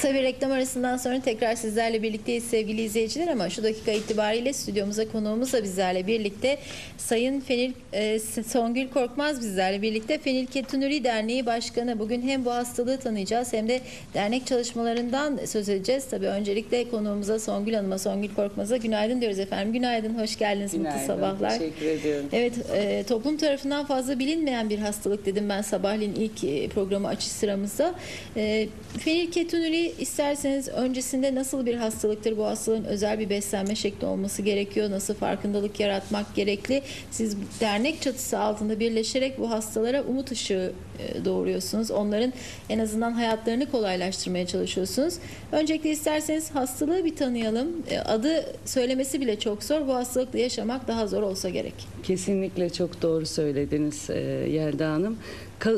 Kısa bir reklam arasından sonra tekrar sizlerle birlikteyiz sevgili izleyiciler ama şu dakika itibariyle stüdyomuza konuğumuz da bizlerle birlikte Sayın Fenil e, Songül Korkmaz bizlerle birlikte Fenil Ketunuri Derneği Başkanı. Bugün hem bu hastalığı tanıyacağız hem de dernek çalışmalarından söz edeceğiz. Tabii öncelikle konuğumuza Songül Hanım'a, Songül Korkmaz'a günaydın diyoruz efendim. Günaydın, hoş geldiniz, mutlu Günaydın, sabahlar. Teşekkür ediyorum. Evet, e, toplum tarafından fazla bilinmeyen bir hastalık dedim ben sabahleyin ilk e, programı açış sıramızda. E, fenilketonuri isterseniz öncesinde nasıl bir hastalıktır? Bu hastalığın özel bir beslenme şekli olması gerekiyor. Nasıl farkındalık yaratmak gerekli? Siz dernek çatısı altında birleşerek bu hastalara umut ışığı e, doğuruyorsunuz. Onların en azından hayatlarını kolaylaştırmaya çalışıyorsunuz. Öncelikle isterseniz hastalığı bir tanıyalım. E, Adı söylemesi bile çok zor. Bu hastalıkla yaşamak daha zor olsa gerek. Kesinlikle çok doğru söylediniz e, Yelda Hanım.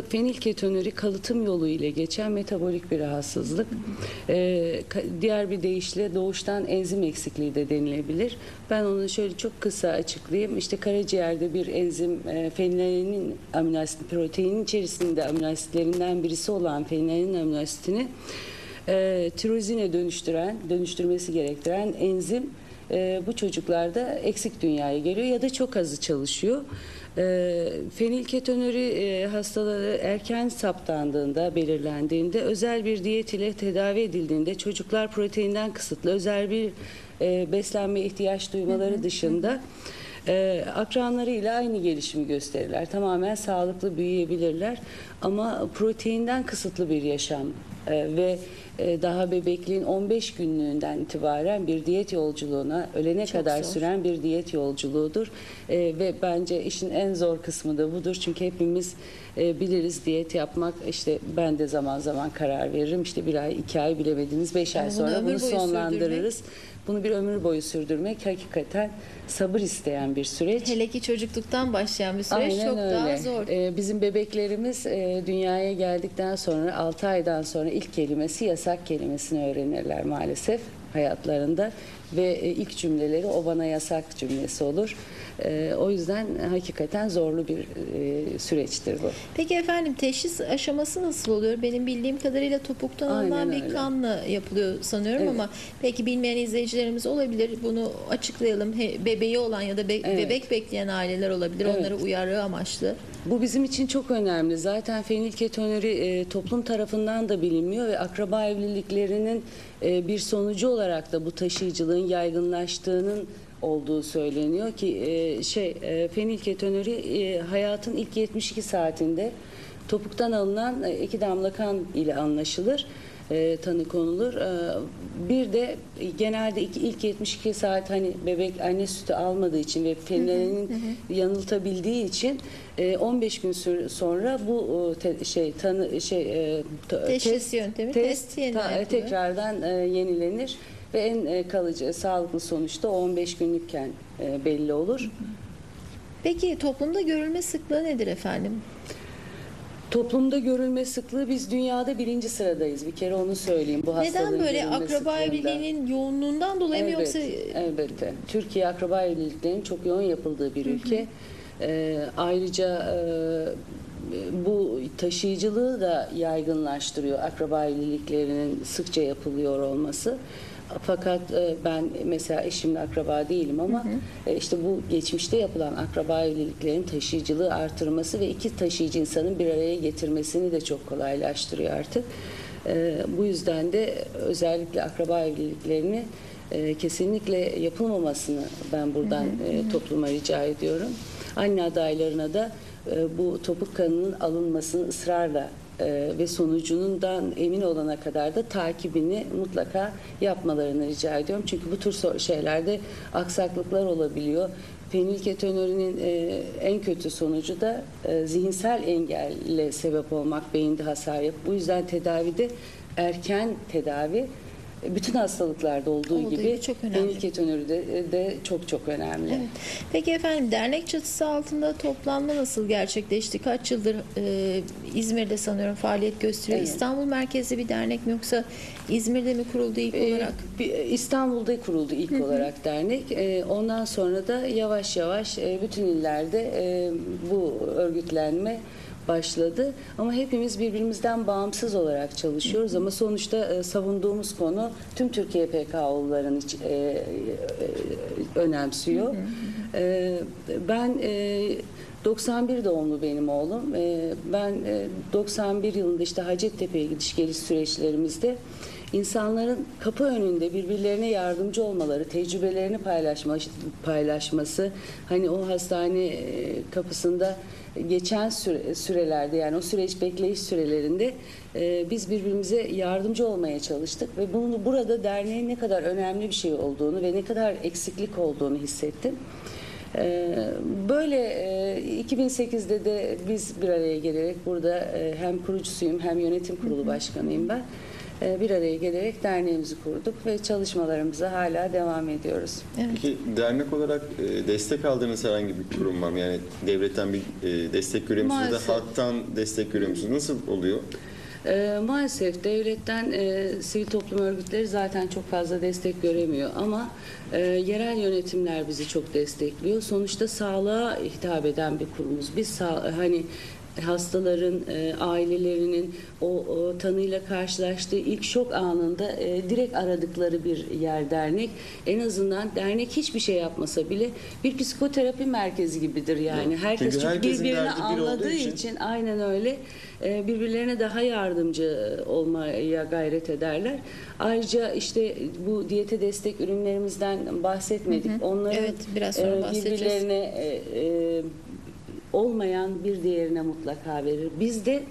Fenilketonuri kalıtım yolu ile geçen metabolik bir rahatsızlık. E, ka- diğer bir deyişle doğuştan enzim eksikliği de denilebilir. Ben onu şöyle çok kısa açıklayayım. İşte karaciğerde bir enzim e, fenilalanin amino asit proteinin içerisinde amino asitlerinden birisi olan fenilalanin amino asitini e, tirozine dönüştüren, dönüştürmesi gerektiren enzim e, bu çocuklarda eksik dünyaya geliyor ya da çok azı çalışıyor. E, fenilketonuri e, hastaları erken saptandığında, belirlendiğinde özel bir diyet ile tedavi edildiğinde çocuklar proteinden kısıtlı özel bir e, beslenme ihtiyaç duymaları dışında e, akranlarıyla aynı gelişimi gösterirler. Tamamen sağlıklı büyüyebilirler ama proteinden kısıtlı bir yaşam e, ve daha bebekliğin 15 günlüğünden itibaren bir diyet yolculuğuna ölene Çok kadar zor. süren bir diyet yolculuğudur E, ve bence işin en zor kısmı da budur çünkü hepimiz e, biliriz diyet yapmak işte ben de zaman zaman karar veririm işte bir ay iki ay bilemediniz beş ay Ama bunu sonra bunu boyu sonlandırırız. Bunu bir ömür boyu sürdürmek hakikaten sabır isteyen bir süreç. Hele ki çocukluktan başlayan bir süreç çok daha zor. Ee, bizim bebeklerimiz e, dünyaya geldikten sonra 6 aydan sonra ilk kelimesi yasak kelimesini öğrenirler maalesef hayatlarında ve e, ilk cümleleri o bana yasak cümlesi olur. E, o yüzden hakikaten zorlu bir e, süreçtir bu. Peki efendim teşhis aşaması nasıl oluyor? Benim bildiğim kadarıyla topuktan Aynen alınan bir öyle. kanla yapılıyor sanıyorum Evet. ama belki bilmeyen izleyicilerimiz olabilir. Bunu açıklayalım. He- bebeği olan ya da be- Evet. bebek bekleyen aileler olabilir. Evet. Onları uyarı amaçlı. Bu bizim için çok önemli. Zaten fenilketonuri e, toplum tarafından da bilinmiyor ve akraba evliliklerinin e, bir sonucu olarak da bu taşıyıcılığın yaygınlaştığının olduğu söyleniyor ki e, şey e, fenilketonuri e, hayatın ilk 72 saatinde topuktan alınan e, iki damla kan ile anlaşılır. e, tanı konulur. E, bir de genelde iki, ilk 72 saat hani bebek anne sütü almadığı için ve fenilalanin yanıltabildiği için e, 15 gün sonra bu e, te- şey tanı şey e, t- Teşhis yöntemi, test yeniden ta- tekrardan e, yenilenir ve en e, kalıcı sağlıklı sonuçta o 15 günlükken e, belli olur. Peki toplumda görülme sıklığı nedir efendim? Toplumda görülme sıklığı biz dünyada birinci sıradayız. Bir kere onu söyleyeyim bu hastalığın Neden böyle akraba evliliğinin yoğunluğundan dolayı mı Evet, yoksa elbette. Türkiye akraba evliliklerinin çok yoğun yapıldığı bir ülke. Ee, ayrıca e, bu taşıyıcılığı da yaygınlaştırıyor akraba evliliklerinin sıkça yapılıyor olması. Fakat e, ben mesela eşimle akraba değilim ama e, işte bu geçmişte yapılan akraba evliliklerin taşıyıcılığı artırması ve iki taşıyıcı insanın bir araya getirmesini de çok kolaylaştırıyor artık. E, bu yüzden de özellikle akraba evliliklerini kesinlikle yapılmamasını ben buradan e, topluma rica ediyorum. Anne adaylarına da bu topuk kanının alınmasını ısrarla e, ve sonucundan emin olana kadar da takibini mutlaka yapmalarını rica ediyorum. Çünkü bu tür şeylerde aksaklıklar olabiliyor. Fenilketonurinin e, en kötü sonucu da e, zihinsel engelle sebep olmak, beyinde hasar yapıp bu yüzden tedavide erken tedavi bütün hastalıklarda olduğu, Olduğu gibi çok önemli. fenilketonuri de, de çok çok önemli. Evet. Peki efendim dernek çatısı altında toplanma nasıl gerçekleşti? Kaç yıldır e, İzmir'de sanıyorum faaliyet gösteriyor. Evet. İstanbul merkezli bir dernek mi yoksa İzmir'de mi kuruldu ilk Ee, olarak? bir- İstanbul'da kuruldu ilk olarak dernek. Ee, Ondan sonra da yavaş yavaş e, bütün illerde e, bu örgütlenme başladı. Ama hepimiz birbirimizden bağımsız olarak çalışıyoruz ama sonuçta e, savunduğumuz konu tüm Türkiye PKO'ların iç- e, e, önemsiyor. E, ben e, 91 doğumlu benim oğlum. E, ben e, 91 yılında işte Hacettepe'ye gidiş geliş süreçlerimizde insanların kapı önünde birbirlerine yardımcı olmaları, tecrübelerini paylaşma, paylaşması, hani o hastane e, kapısında geçen süre- sürelerde yani o süreç bekleyiş sürelerinde e, biz birbirimize yardımcı olmaya çalıştık ve bunu burada derneğin ne kadar önemli bir şey olduğunu ve ne kadar eksiklik olduğunu hissettim. Ee, Böyle e, 2008'de de biz bir araya gelerek burada e, hem kurucusuyum hem yönetim kurulu başkanıyım ben. E, Bir araya gelerek derneğimizi kurduk ve çalışmalarımıza hala devam ediyoruz. Peki dernek olarak e, destek aldığınız herhangi bir kurum var mı? Yani devletten bir e, destek görüyor musunuz Maalesef. da halktan destek görüyor musunuz? Nasıl oluyor? Ee, maalesef devletten e, sivil toplum örgütleri zaten çok fazla destek göremiyor ama e, yerel yönetimler bizi çok destekliyor. Sonuçta sağlığa hitap eden bir kurumuz. Biz sağ, hani hastaların e, ailelerinin o, o tanıyla karşılaştığı ilk şok anında e, direkt aradıkları bir yer dernek. En azından dernek hiçbir şey yapmasa bile bir psikoterapi merkezi gibidir yani. Evet. Herkes Çünkü çünkü birbirini derdi bir anladığı için- için aynen öyle e, birbirlerine daha yardımcı olmaya gayret ederler. Ayrıca işte bu diyete destek ürünlerimizden bahsetmedik. Onların Evet, biraz sonra e, bahsedeceğiz. birbirlerine e, e, olmayan bir değerine mutlaka verir. Biz de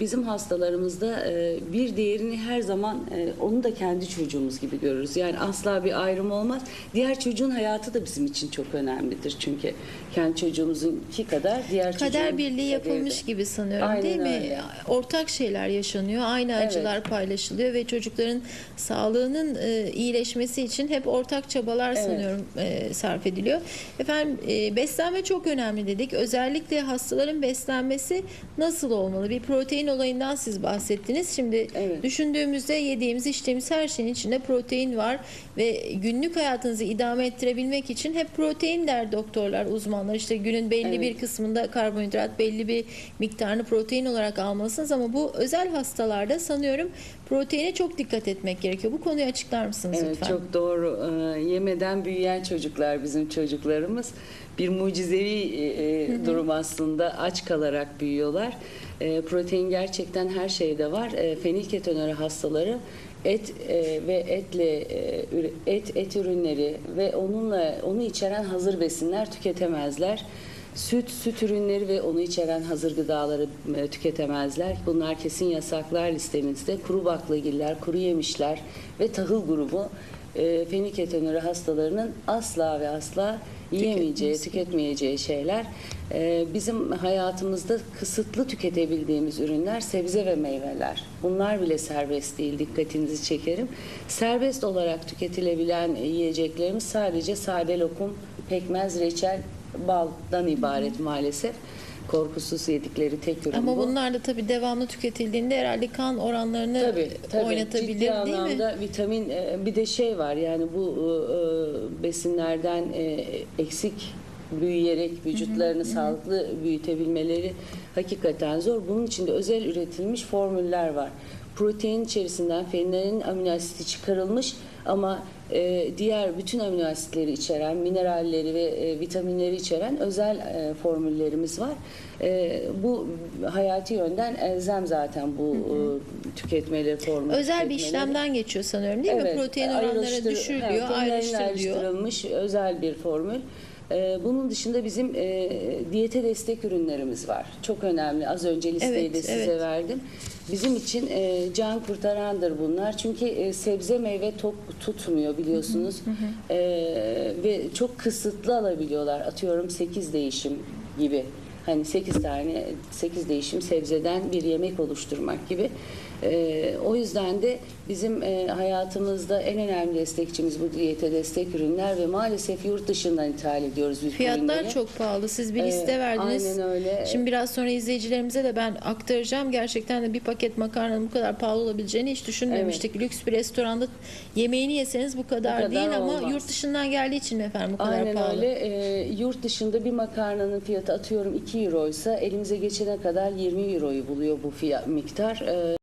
bizim hastalarımızda e, bir değerini her zaman e, onu da kendi çocuğumuz gibi görürüz. Yani asla bir ayrım olmaz. Diğer çocuğun hayatı da bizim için çok önemlidir çünkü kendi çocuğumuzunki kadar diğer Kader çocuğun birliği da yapılmış değeri. gibi sanıyorum Aynen değil mi? öyle. Ortak şeyler yaşanıyor, aynı acılar paylaşılıyor ve çocukların sağlığının e, iyileşmesi için hep ortak çabalar Evet. sanıyorum e, sarf ediliyor. Efendim e, beslenme çok önemli dedik. Özellikle hastaların beslenmesi nasıl olmalı? Bir protein olayından siz bahsettiniz. Şimdi Evet. düşündüğümüzde yediğimiz, içtiğimiz her şeyin içinde protein var ve günlük hayatınızı idame ettirebilmek için hep protein der doktorlar, uzmanlar. İşte günün belli Evet. bir kısmında karbonhidrat, belli bir miktarını protein olarak almalısınız ama bu özel hastalarda sanıyorum proteine çok dikkat etmek gerekiyor. Bu konuyu açıklar mısınız Evet lütfen? çok doğru. Ee, yemeden büyüyen çocuklar bizim çocuklarımız. Bir mucizevi e, e, durum aslında. Aç kalarak büyüyorlar. E, protein gerçekten her şeyde var. E, fenilketonuri hastaları et e, ve etle e, et et ürünleri ve onunla onu içeren hazır besinler tüketemezler. Süt, süt ürünleri ve onu içeren hazır gıdaları e, tüketemezler. Bunlar kesin yasaklar listemizde. Kuru baklagiller, kuru yemişler ve tahıl grubu e, feniketonuri hastalarının asla ve asla yiyemeyeceği, tüketmeyeceği şeyler. E, bizim hayatımızda kısıtlı tüketebildiğimiz ürünler sebze ve meyveler. Bunlar bile serbest değil, dikkatinizi çekerim. Serbest olarak tüketilebilen yiyeceklerimiz sadece sade lokum, pekmez, reçel, baldan ibaret maalesef. Korkusuz yedikleri tek ürün Ama bu. bunlar da tabii devamlı tüketildiğinde herhalde kan oranlarını Tabii, tabii. oynatabilir Ciddi değil mi? anlamda vitamin e, bir de şey var yani bu e, besinlerden e, eksik büyüyerek vücutlarını sağlıklı büyütebilmeleri hakikaten zor. Bunun için de özel üretilmiş formüller var. Protein içerisinden fenillerin amino asiti çıkarılmış ama e, diğer bütün amino asitleri içeren, mineralleri ve e, vitaminleri içeren özel e, formüllerimiz var. E, bu hayati yönden elzem zaten bu e, tüketmeleri formülü. Özel bir işlemden geçiyor sanıyorum değil mi? Evet, Protein oranları düşürülüyor, proteinlerin ayrıştırılıyor. ayrıştırılmış özel bir formül. Ee, Bunun dışında bizim e, diyete destek ürünlerimiz var. Çok önemli. Az önce listeyi Evet, de size evet. verdim. Bizim için e, can kurtarandır bunlar. Çünkü e, sebze meyve tok tutmuyor biliyorsunuz. E, ve çok kısıtlı alabiliyorlar. Atıyorum 8 değişim gibi. Hani 8 tane 8 değişim sebzeden bir yemek oluşturmak gibi. E, o yüzden de bizim e, hayatımızda en önemli destekçimiz bu diyete destek ürünler ve maalesef yurt dışından ithal ediyoruz biz bu Fiyatlar ürünleri. çok pahalı. Siz bir Ee, liste verdiniz. aynen öyle. Şimdi biraz sonra izleyicilerimize de ben aktaracağım. Gerçekten de bir paket makarnanın bu kadar pahalı olabileceğini hiç düşünmemiştik. Lüks bir restoranda yemeğini yeseniz bu kadar, kadar değil ama olmaz. yurt dışından geldiği için efendim bu kadar Aynen pahalı? öyle. Ee, yurt dışında bir makarnanın fiyatı atıyorum 2 euroysa elimize geçene kadar 20 euroyu buluyor bu fiyat miktar. Ee,